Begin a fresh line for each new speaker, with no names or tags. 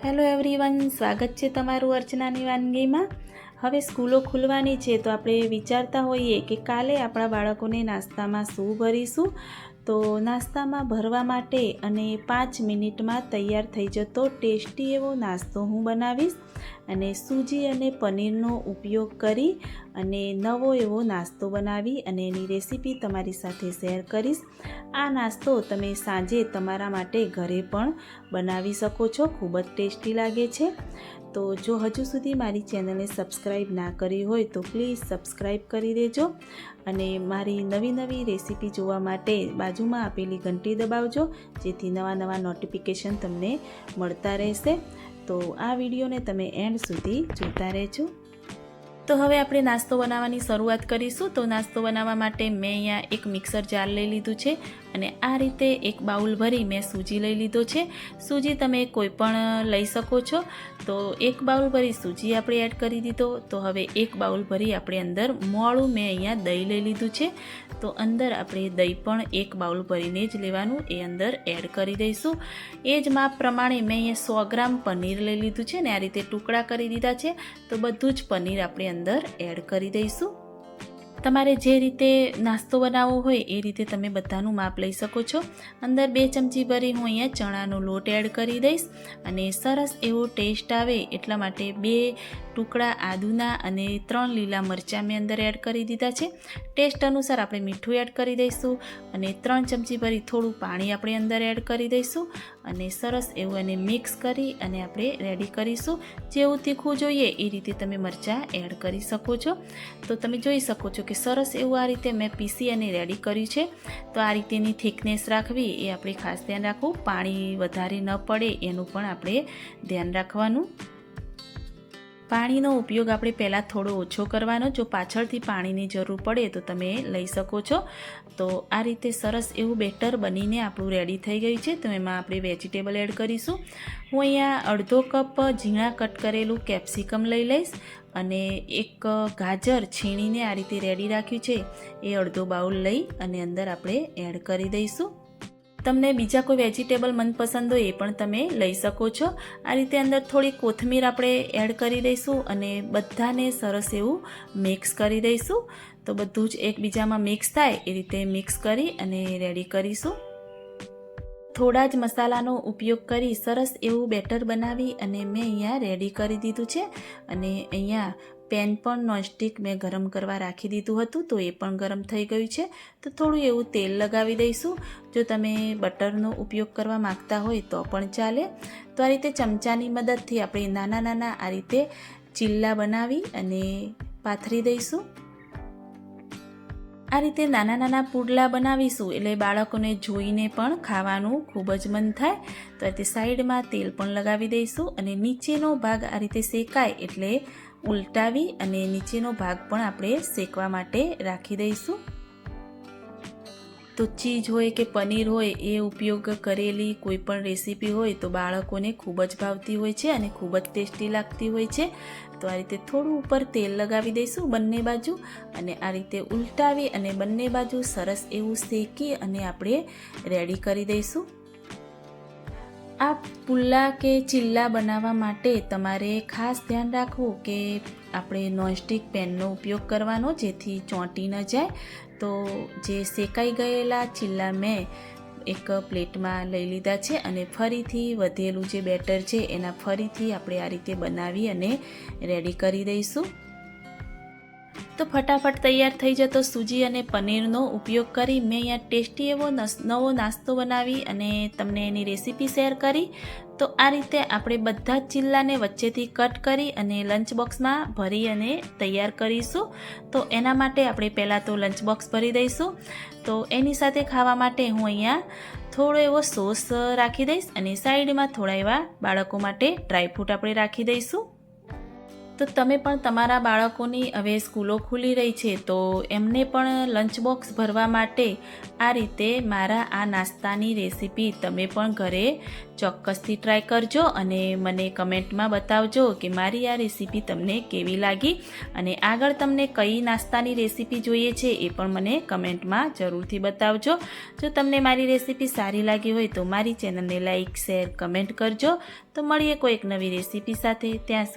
Hello everyone સ્વાગત છે તમારું અર્ચનાની વાનગીમાં હવે સ્કૂલો ખુલવાની છે તો આપણે વિચારતા હોઈએ કે કાલે આપણા બાળકોને નાસ્તામાં શું ભરીશું? તો નાસ્તામાં ભરવા માટે અને પાંચ મિનિટમાં તૈયાર થઈ જતો ટેસ્ટી એવો નાસ્તો હું બનાવીશ અને સૂજી અને પનીરનો ઉપયોગ કરી અને નવો એવો નાસ્તો બનાવી અને એની રેસીપી તમારી સાથે શેર કરીશ. આ નાસ્તો તમે સાંજે તમારા માટે ઘરે પણ બનાવી શકો છો, ખૂબ જ ટેસ્ટી લાગે છે. તો જો હજુ સુધી મારી ચેનલને સબસ્ક્રાઈબ ના કરી હોય તો પ્લીઝ સબસ્ક્રાઈબ કરી દેજો અને મારી નવી નવી રેસીપી જોવા માટે બાજુમાં આપેલી ઘંટી દબાવજો, જેથી નવા નવા નોટિફિકેશન તમને મળતા રહેશે. તો આ વિડીયોને તમે એન્ડ સુધી જોતા રહેજો. તો હવે આપણે નાસ્તો બનાવવાની શરૂઆત કરીશું. તો નાસ્તો બનાવવા માટે મેં અહીંયા એક મિક્સર જાર લઈ લીધું છે. અને આ રીતે એક બાઉલ ભરી મેં સૂજી લઈ લીધો છે. સૂજી તમે કોઈ પણ લઈ શકો છો. તો એક બાઉલ ભરી સૂજી આપણે એડ કરી દીધો. તો હવે એક બાઉલ ભરી આપણે અંદર મોળું મેં અહીંયા દહીં લઈ લીધું છે. તો અંદર આપણે દહીં પણ એક બાઉલ ભરીને જ લેવાનું, એ અંદર એડ કરી દઈશું. એ જ માપ પ્રમાણે મેં અહીંયા સો ગ્રામ પનીર લઈ લીધું છે ને, આ રીતે ટુકડા કરી દીધા છે. તો બધું જ પનીર આપણે અંદર એડ કરી દઈશું. તમારે જે રીતે નાસ્તો બનાવવો હોય એ રીતે તમે બધાનું માપ લઈ શકો છો. અંદર બે ચમચી ભરી હું અહીંયા ચણાનો લોટ એડ કરી દઈશ અને સરસ એવો ટેસ્ટ આવે એટલા માટે બે ટુકડા આદુના અને ત્રણ લીલા મરચાં મેં અંદર એડ કરી દીધા છે. ટેસ્ટ અનુસાર આપણે મીઠું એડ કરી દઈશું અને ત્રણ ચમચી ભરી થોડું પાણી આપણે અંદર એડ કરી દઈશું. અને સરસ એવું એને મિક્સ કરી અને આપણે રેડી કરીશું. જેવું તીખું જોઈએ એ રીતે તમે મરચાં એડ કરી શકો છો. તો તમે જોઈ શકો છો કે સરસ એવું આ રીતે મેં પીસી અને રેડી કર્યું છે. તો આ રીતેની થિકનેસ રાખવી એ આપણે ખાસ ધ્યાન રાખવું. પાણી વધારે ન પડે એનું પણ આપણે ધ્યાન રાખવાનું. પાણીનો ઉપયોગ આપણે પહેલાં થોડો ઓછો કરવાનો. જો પાછળથી પાણીની જરૂર પડે તો તમે લઈ શકો છો. તો આ રીતે સરસ એવું બેટર બનીને આપણું રેડી થઈ ગયું છે. તો એમાં આપણે વેજીટેબલ એડ કરીશું. હું અહીંયા અડધો કપ ઝીણા કટ કરેલું કેપ્સિકમ લઈ લઈશ અને એક ગાજર છીણીને આ રીતે રેડી રાખ્યું છે. એ અડધો બાઉલ લઈ અને અંદર આપણે એડ કરી દઈશું. તમને બીજા કોઈ વેજીટેબલ મનપસંદ હોય એ પણ તમે લઈ શકો છો. આ રીતે અંદર થોડી કોથમીર આપણે એડ કરી દઈશું અને બધાને સરસ એવું મિક્સ કરી દઈશું. તો બધું જ એકબીજામાં મિક્સ થાય એ રીતે મિક્સ કરી અને રેડી કરીશું. થોડા જ મસાલાનો ઉપયોગ કરી સરસ એવું બેટર બનાવી અને મેં અહીંયા રેડી કરી દીધું છે. અને અહીંયા પેન પણ નોનસ્ટિક મેં ગરમ કરવા રાખી દીધું હતું, તો એ પણ ગરમ થઈ ગયું છે. તો થોડું એવું તેલ લગાવી દઈશું. જો તમે બટરનો ઉપયોગ કરવા માગતા હોય તો પણ ચાલે. તો આ રીતે ચમચાની મદદથી આપણે નાના નાના આ રીતે ચીલ્લા બનાવી અને પાથરી દઈશું. આ રીતે નાના નાના પુડલા બનાવીશું એટલે બાળકોને જોઈને પણ ખાવાનું ખૂબ જ મન થાય. તો આ રીતે સાઈડમાં તેલ પણ લગાવી દઈશું અને નીચેનો ભાગ આ રીતે શેકાય એટલે ઉલટાવી અને નીચેનો ભાગ પણ આપણે શેકવા માટે રાખી દઈશું. તો ચીજ હોય કે પનીર હોય, એ ઉપયોગ કરેલી કોઈ પણ રેસીપી હોય તો બાળકોને ખૂબ જ ભાવતી હોય છે અને ખૂબ જ ટેસ્ટી લાગતી હોય છે. તો આ રીતે થોડું ઉપર તેલ લગાવી દઈશું બંને બાજુ અને આ રીતે ઉલટાવી અને બંને બાજુ સરસ એવું શેકી અને આપણે રેડી કરી દઈશું. આ પુલ્લા કે ચિલ્લા બનાવવા માટે તમારે ખાસ ધ્યાન રાખવું કે આપણે નોનસ્ટિક પેનનો ઉપયોગ કરવાનો, જેથી ચોંટી ન જાય. તો જે શેકાઈ ગયેલા ચિલ્લા મેં એક પ્લેટમાં લઈ લીધા છે અને ફરીથી વધેલું જે બેટર છે, એના ફરીથી આપણે આ રીતે બનાવી અને રેડી કરી દઈશું. તો ફટાફટ તૈયાર થઈ જતો સૂજી અને પનીરનો ઉપયોગ કરી મેં અહીંયા ટેસ્ટી એવો નવો નાસ્તો બનાવી અને તમને એની રેસીપી શેર કરી. તો આ રીતે આપણે બધા જ ચિલ્લાને વચ્ચેથી કટ કરી અને લંચ બોક્સમાં ભરી અને તૈયાર કરીશું. તો એના માટે આપણે પહેલાં તો લંચ બોક્સ ભરી દઈશું. તો એની સાથે ખાવા માટે હું અહીંયા થોડો એવો સોસ રાખી દઈશ અને સાઈડમાં થોડા એવા બાળકો માટે ડ્રાયફ્રૂટ આપણે રાખી દઈશું. તો તમે પણ તમારા બાળકોની હવે સ્કૂલો ખુલી રહી છે, તો એમને પણ લંચ બોક્સ ભરવા માટે આ રીતે મારા આ નાસ્તાની રેસીપી તમે પણ ઘરે ચોક્કસથી ટ્રાય કરજો અને મને કમેન્ટમાં બતાવજો કે મારી આ રેસીપી તમને કેવી લાગી અને આગળ તમને કઈ નાસ્તાની રેસીપી જોઈએ છે એ પણ મને કમેન્ટમાં જરૂરથી બતાવજો. જો તમને મારી રેસીપી સારી લાગી હોય તો મારી ચેનલને લાઇક શેર કમેન્ટ કરજો. તો મળીએ કોઈક નવી રેસીપી સાથે. ત્યાં સુધી